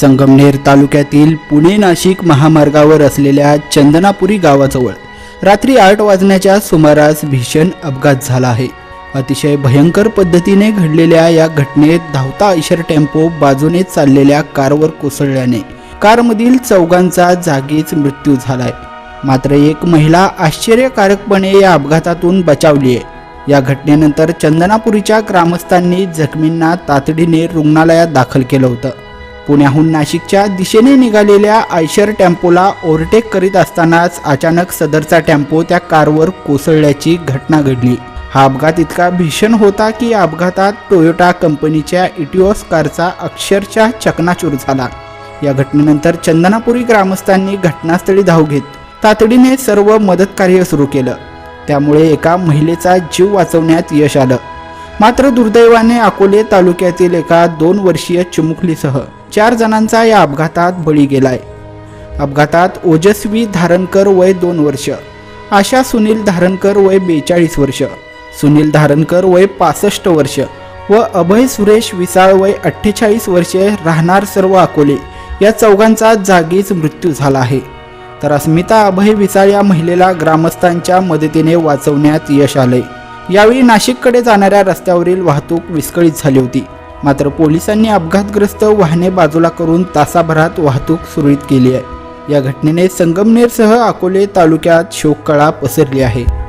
संगमनेर तालुक्यातील पुणे नाशिक महामार्गावर असलेल्या चंदनापुरी गावाजवळ रात्री आठ वाजण्याच्या सुमारास भीषण अपघात झाला आहे. अतिशय भयंकर पद्धतीने घडलेल्या या घटनेत धावता ऐशर टेम्पो बाजूने चाललेल्या कारवर कोसळल्याने कारमधील चौघांचा जागीच मृत्यू झालाय. मात्र एक महिला आश्चर्यकारकपणे या अपघातातून बचावली आहे. या घटनेनंतर चंदनापुरीच्या ग्रामस्थांनी जखमींना तातडीने रुग्णालयात दाखल केलं होतं. पुण्याहून नाशिकच्या दिशेने निघालेल्या आयशर टेम्पोला ओव्हरटेक करीत असतानाच अचानक सदरचा टेम्पो त्या कारवर कोसळल्याची घटना घडली. हा अपघात इतका भीषण होता की अपघातात टोयोटा कंपनीच्या इटिओस कारचा अक्षरशः चकनाचूर झाला. या घटनेनंतर चंदनापुरी ग्रामस्थांनी घटनास्थळी धाव घेत तातडीने सर्व मदत कार्य सुरू केलं. त्यामुळे एका महिलेचा जीव वाचवण्यात यश आलं. मात्र दुर्दैवाने अकोले तालुक्यातील एका दोन वर्षीय चिमुकलीसह चार जणांचा या अपघातात बळी गेलाय. अपघातात ओजस्वी धारणकर वय दोन वर्ष आशा सुनील धारणकर वय बेचाळीस वर्ष सुनील धारणकर वय पासष्ट वर्ष व अभय सुरेश विसाळ वय अठ्ठेचाळीस वर्षे राहणार सर्व अकोले या चौघांचा जागीच मृत्यू झाला आहे. तर अस्मिता अभय विसाळ या महिलेला ग्रामस्थांच्या मदतीने वाचवण्यात यश आले यावेळी नाशिककडे जाणाऱ्या रस्त्यावरील वाहतूक विस्कळीत झाली होती. मात्र पोलिसांनी अपघातग्रस्त वाहने बाजूला करून तासाभरात वाहतूक सुरळीत केली आहे. या घटनेने संगमनेरसह अकोले तालुक्यात शोककळा पसरली आहे.